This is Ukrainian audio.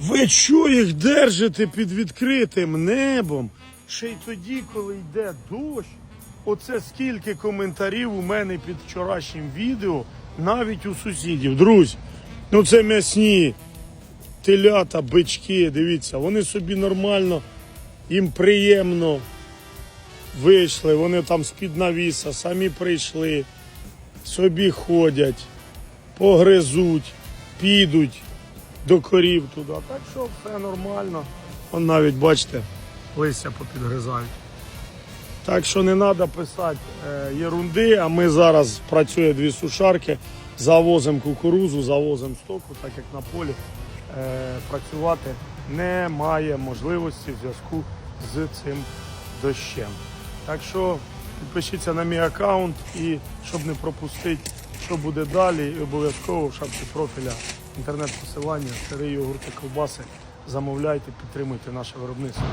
Ви що їх держите під відкритим небом? Ще й тоді, коли йде дощ. Оце скільки коментарів у мене під вчорашнім відео, навіть у сусідів. Друзі, ну це м'ясні телята, бички, дивіться, вони собі нормально, їм приємно вийшли, вони там з-під навіса, самі прийшли, собі ходять, погризуть, підуть до корів туди. Так що все нормально. Вон навіть, бачите, листя попідгризають. Так що не треба писати е, єрунди, а ми зараз працює дві сушарки, завозимо кукурузу, завозимо стоку, так як на полі е, працювати немає можливості в зв'язку з цим дощем. Так що підпишіться на мій аккаунт і щоб не пропустити, що буде далі, обов'язково в шапці профіля інтернет-посилання, сири, йогурти, ковбаси. Замовляйте, підтримуйте наше виробництво.